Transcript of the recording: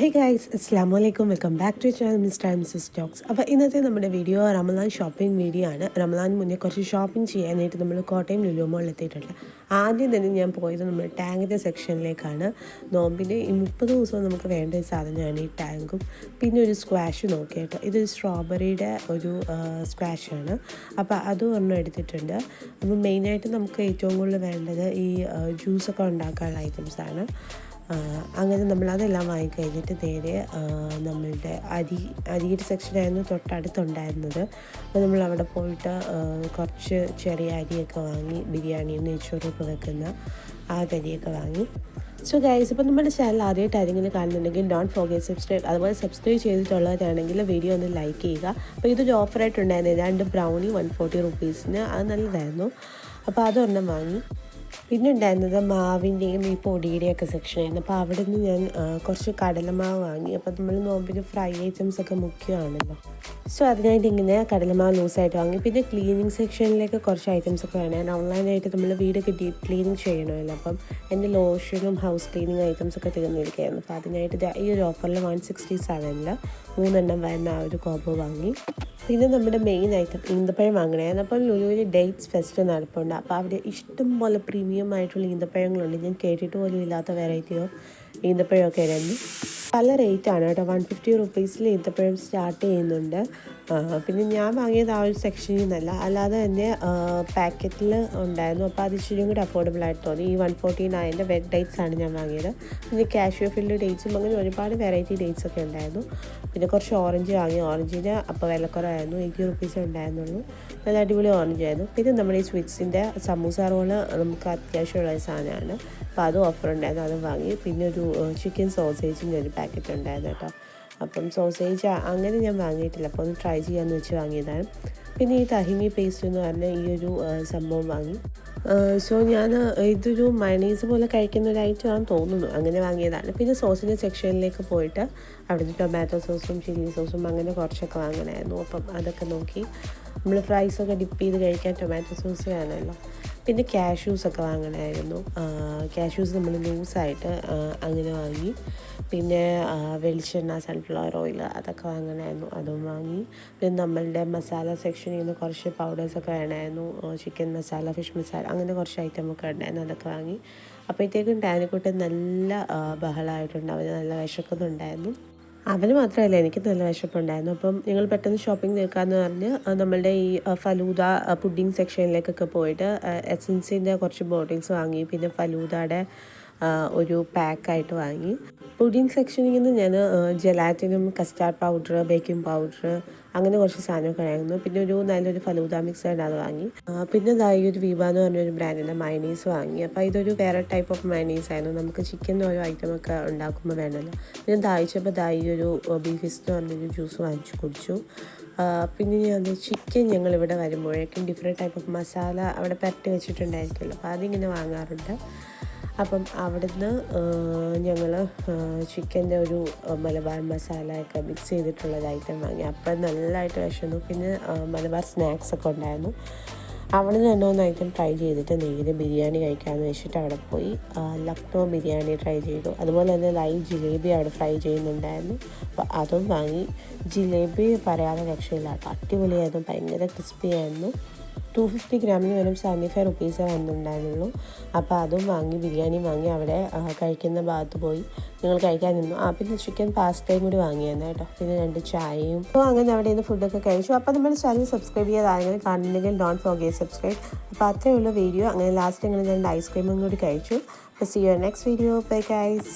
ഹേ guys അസ്സാം വലൈക്കും welcome back to channel mister missus Stokes അപ്പോൾ ഇന്നത്തെ നമ്മുടെ വീഡിയോ റമലാൻ ഷോപ്പിംഗ് വീഡിയോ ആണ്. റമലാൻ മുന്നേ കുറച്ച് ഷോപ്പിംഗ് ചെയ്യാനായിട്ട് നമ്മൾ കോട്ടയം ലുലു മോളിൽ എത്തിയിട്ടുണ്ട്. ആദ്യം തന്നെ ഞാൻ പോയത് നമ്മൾ ടാങ്കിന്റെ സെക്ഷനിലേക്കാണ് നോമ്പിന്റെ ഈ മുപ്പത് ദിവസം നമുക്ക് വേണ്ട സാധനമാണ് ഈ ടാങ്കും. പിന്നെ ഒരു സ്ക്വാഷ് നോക്കിയിട്ട് ഇത് സ്ട്രോബെറിയുടെ ഒരു സ്ക്വാഷാണ് അപ്പോൾ അതും ഒരെണ്ണം എടുത്തിട്ടുണ്ട്. അപ്പോൾ മെയിനായിട്ട് നമുക്ക് ഏറ്റവും കൂടുതൽ വേണ്ടത് ഈ ജ്യൂസൊക്കെ ഉണ്ടാക്കാനുള്ള ഐറ്റംസാണ് അങ്ങനെ നമ്മൾ അതെല്ലാം വാങ്ങിക്കഴിഞ്ഞിട്ട് നേരെ നമ്മളുടെ അരി അരിയുടെ സെക്ഷനായിരുന്നു തൊട്ടടുത്തുണ്ടായിരുന്നത്. അപ്പോൾ നമ്മൾ അവിടെ പോയിട്ട് കുറച്ച് ചെറിയ അരിയൊക്കെ വാങ്ങി ബിരിയാണിയും നെയ്ച്ചോറൊക്കെ വെക്കുന്ന ആ കരിയൊക്കെ വാങ്ങി. സോ ഗൈസ് ഇപ്പോൾ നമ്മുടെ ചാനൽ ആദ്യമായിട്ട് ആരെങ്കിലും കാണുന്നുണ്ടെങ്കിൽ ഡോണ്ട് ഫോർഗെറ്റ് സബ്സ്ക്രൈബ് അതുപോലെ സബ്സ്ക്രൈബ് ചെയ്തിട്ടുള്ളവരാണെങ്കിൽ വീഡിയോ ഒന്ന് ലൈക്ക് ചെയ്യുക. അപ്പോൾ ഇതൊരു ഓഫറായിട്ടുണ്ടായിരുന്നു രണ്ട് ബ്രൗണി വൺ ഫോർട്ടി റുപ്പീസിന് അത് നല്ലതായിരുന്നു. അപ്പോൾ അതൊരെണ്ണം വാങ്ങി. പിന്നെ ഉണ്ടായിരുന്നത് മാവിന്റെയും ഈ പൊടിയുടെയും ഒക്കെ സെക്ഷനായിരുന്നു അപ്പോൾ അവിടെ നിന്ന് ഞാൻ കുറച്ച് കടലമാവ് വാങ്ങി. അപ്പോൾ നമ്മൾ നോമ്പിന് ഫ്രൈ ഐറ്റംസ് ഒക്കെ മുഖ്യമാണല്ലോ. സോ അതിനായിട്ട് ഇങ്ങനെ കടലമാവ് ലൂസായിട്ട് വാങ്ങി. പിന്നെ ക്ലീനിങ് സെക്ഷനിലേക്ക് കുറച്ച് ഐറ്റംസ് ഒക്കെ വേണം. ഓൺലൈനായിട്ട് നമ്മൾ വീടൊക്കെ ഡീപ്പ് ക്ലീനിങ് ചെയ്യണമല്ലോ. അപ്പം എന്റെ ലോഷനും ഹൗസ് ക്ലീനിങ് ഐറ്റംസ് ഒക്കെ തീർന്നിരിക്കുകയായിരുന്നു. അപ്പോൾ അതിനായിട്ട് ഈ ഒരു ഓഫറിൽ വൺ സിക്സ്റ്റി സെവനിൽ മൂന്നെണ്ണം വരുന്ന ആ ഒരു കോംബോ വാങ്ങി. പിന്നെ നമ്മുടെ മെയിൻ ഐറ്റം ഈന്തപ്പഴം വാങ്ങണമായിരുന്നു അപ്പം ലുലുവിൽ ഡേറ്റ്സ് ഫെസ്റ്റ് നടപ്പുണ്ട്. അപ്പോൾ അവിടെ ഇഷ്ടം പോലെ പ്രീമിയം ആയിട്ടുള്ള ഈന്തപ്പഴങ്ങളുണ്ട്. ഞാൻ കേട്ടിട്ട് പോലും ഇല്ലാത്ത വെറൈറ്റി ഓഫ് ഈന്തപ്പഴമൊക്കെ ആയിരുന്നു. പല റേറ്റാണ് കേട്ടോ. വൺ ഫിഫ്റ്റി റുപ്പീസിൽ ഈന്തപ്പഴം സ്റ്റാർട്ട് ചെയ്യുന്നുണ്ട്. പിന്നെ ഞാൻ വാങ്ങിയത് ആ ഒരു സെക്ഷനിൽ നിന്നല്ല. അല്ലാതെ തന്നെ പാക്കറ്റിൽ ഉണ്ടായിരുന്നു. അപ്പോൾ അത് ഇച്ചിരി കൂടി അഫോർഡബിൾ ആയിട്ട് തോന്നി. ഈ വൺ ഫോർട്ടി നയന്റെ വെഡ് ഡേറ്റ്സ് ആണ് ഞാൻ വാങ്ങിയത്. പിന്നെ കാഷ്യൂ ഫിൽഡ് ഡേറ്റ്സും അങ്ങനെ ഒരുപാട് വെറൈറ്റി ഡേറ്റ്സ് ഒക്കെ ഉണ്ടായിരുന്നു. പിന്നെ കുറച്ച് ഓറഞ്ച് വാങ്ങി. ഓറഞ്ചിന് അപ്പോൾ വിലക്കുറവായിരുന്നു. എയ്റ്റി റുപ്പീസ് ഉണ്ടായിരുന്നുള്ളൂ. നല്ല അടിപൊളി ഓറഞ്ച് ആയിരുന്നു. പിന്നെ നമ്മുടെ ഈ സ്വീറ്റ്സിന്റെ സമൂസ റോൾ നമുക്ക് അത്യാവശ്യമുള്ള സാധനമാണ്. അപ്പോൾ അതും ഓഫർ ഉണ്ടായിരുന്നു. അതും വാങ്ങി. പിന്നെ ഒരു ചിക്കൻ സോസേജിന്റെ ഒരു പാക്കറ്റ് ഉണ്ടായിരുന്നു കേട്ടോ. അപ്പം സോസേജ് അങ്ങനെ ഞാൻ വാങ്ങിയിട്ടില്ല. അപ്പോൾ ഒന്ന് ട്രൈ ചെയ്യാമെന്ന് വെച്ച് വാങ്ങിയതാണ്. പിന്നെ ഈ തഹിനി പേസ്റ്റ് എന്ന് പറഞ്ഞ ഈ ഒരു സംഭവം വാങ്ങി. സോ ഞാൻ ഇതൊരു മയണീസ് പോലെ കഴിക്കുന്ന ഒരു ഐറ്റം ആണെന്ന് തോന്നുന്നു. അങ്ങനെ വാങ്ങിയതാണ്. പിന്നെ സോസിന്റെ സെക്ഷനിലേക്ക് പോയിട്ട് അവിടുന്ന് ടൊമാറ്റോ സോസും ചില്ലി സോസും അങ്ങനെ കുറച്ചൊക്കെ വാങ്ങണമായിരുന്നു. അപ്പം അതൊക്കെ നോക്കി. നമ്മൾ ഫ്രൈസൊക്കെ ഡിപ്പ് ചെയ്ത് കഴിക്കാൻ ടൊമാറ്റോ സോസ് വേണമല്ലോ പിന്നെ കാഷ്യൂസ് ഒക്കെ വാങ്ങണമായിരുന്നു. കാഷ്യൂസ് നമ്മൾ ലൂസായിട്ട് അങ്ങനെ വാങ്ങി. പിന്നെ വെളിച്ചെണ്ണ സൺഫ്ലവർ ഓയിൽ അതൊക്കെ വാങ്ങണമായിരുന്നു. അതും വാങ്ങി. പിന്നെ നമ്മളുടെ മസാല സെക്ഷനിൽ നിന്ന് കുറച്ച് പൗഡേഴ്സൊക്കെ വേണമായിരുന്നു. ചിക്കൻ മസാല ഫിഷ് മസാല അങ്ങനെ കുറച്ച് ഐറ്റം ഒക്കെ ഉണ്ടായിരുന്നു അതൊക്കെ വാങ്ങി. അപ്പോഴത്തേക്കും ഡാനിക്കുട്ടൻ നല്ല ആ, ബഹളമായിട്ടുണ്ട് അവന് നല്ല വിശക്കുന്നുണ്ടായിരുന്നു. അവന് മാത്രമല്ല എനിക്ക് നല്ല വിശപ്പുണ്ടായിരുന്നു. അപ്പം ഞങ്ങൾ പെട്ടെന്ന് ഷോപ്പിംഗ് തീർക്കാമെന്ന് പറഞ്ഞ് നമ്മളുടെ ഈ ഫലൂദ പുഡിംഗ് സെക്ഷനിലേക്കൊക്കെ പോയിട്ട് എസൻസിന്റെ കുറച്ച് ബോട്ടിൽസ് വാങ്ങി പിന്നെ ഫലൂദയുടെ ഒരു പാക്കായിട്ട് വാങ്ങി. പുഡിങ് സെക്ഷനിൽ നിന്ന് ഞാൻ ജലാറ്റിനും കസ്റ്റാർഡ് പൗഡർ ബേക്കിംഗ് പൗഡർ അങ്ങനെ കുറച്ച് സാധനമൊക്കെ ആയിരുന്നു പിന്നെ ഒരു നല്ലൊരു ഫലൂദ മിക്സ് ആയിട്ട് അത് വാങ്ങി. പിന്നെ ഇതായി ഒരു വിവ എന്ന് പറഞ്ഞൊരു ബ്രാൻഡിന്റെ മൈനീസ് വാങ്ങി. അപ്പോൾ ഇതൊരു വേറെ ടൈപ്പ് ഓഫ് മൈനീസ് ആയിരുന്നു. നമുക്ക് ചിക്കൻ ഓരോ ഐറ്റം ഒക്കെ ഉണ്ടാക്കുമ്പോൾ വേണമല്ലോ. പിന്നെ ദാഹിച്ചപ്പോൾ ദായി ഒരു ബീഫിസ് എന്ന് പറഞ്ഞൊരു ജ്യൂസ് വാങ്ങിച്ചു കുടിച്ചു. പിന്നെ ഞാൻ ചിക്കൻ ഞങ്ങൾ ഇവിടെ വരുമ്പോഴേക്കും ഡിഫറെന്റ് ടൈപ്പ് ഓഫ് മസാല അവിടെ പരട്ടി വെച്ചിട്ടുണ്ടായിരിക്കുമല്ലോ. അപ്പോൾ അതിങ്ങനെ വാങ്ങാറുണ്ട്. അപ്പം അവിടുന്ന് ഞങ്ങൾ ചിക്കന്റെ ഒരു മലബാർ മസാലയൊക്കെ മിക്സ് ചെയ്തിട്ടുള്ള ഒരു ഐറ്റം വാങ്ങി. അപ്പം നല്ലതായിട്ട് വിശന്നു. പിന്നെ മലബാർ സ്നാക്സ് ഒക്കെ ഉണ്ടായിരുന്നു. അവിടെ നിന്ന് തന്നെ ഒന്ന് ഐറ്റം ട്രൈ ചെയ്തിട്ട് നേരെ ബിരിയാണി കഴിക്കാമെന്ന് വെച്ചിട്ട് അവിടെ പോയി. ലക്നോ ബിരിയാണി ട്രൈ ചെയ്തു. അതുപോലെ തന്നെ ലൈവ് ജിലേബി അവിടെ ഫ്രൈ ചെയ്യുന്നുണ്ടായിരുന്നു. അപ്പോൾ അതും വാങ്ങി. ജിലേബി പറയാതെ രക്ഷയില്ല. അടിപൊളിയായിരുന്നു. ഭയങ്കര ക്രിസ്പി ആയിരുന്നു. ടു ഫിഫ്റ്റി ഗ്രാമിന് വെറും സെവന്റി ഫൈവ് റുപ്പീസേ വന്നിട്ടുണ്ടായിരുന്നുള്ളൂ. അപ്പോൾ അതും വാങ്ങി ബിരിയാണി വാങ്ങി അവിടെ കഴിക്കുന്ന ഭാഗത്ത് പോയി ഞങ്ങൾ കഴിക്കാൻ നിന്നു. ആ പിന്നെ ചിക്കൻ പാസ്തയും കൂടി വാങ്ങിയായിരുന്നു കേട്ടോ. പിന്നെ രണ്ട് ചായയും. അപ്പോൾ അങ്ങനെ അവിടെ നിന്ന് ഫുഡൊക്കെ കഴിച്ചു. അപ്പോൾ നമ്മൾ ചാനൽ സബ്സ്ക്രൈബ് ചെയ്യാതെ ആരെങ്കിലും കാണുന്നുണ്ടെങ്കിൽ ഡോണ്ട് ഫോർഗേറ്റ് സബ്സ്ക്രൈബ് അപ്പോൾ അത്രയുള്ള വീഡിയോ അങ്ങനെ ലാസ്റ്റ് ഞങ്ങൾ രണ്ട് ഐസ്ക്രീമും കൂടി കഴിച്ചു. അപ്പോൾ see you next video bye guys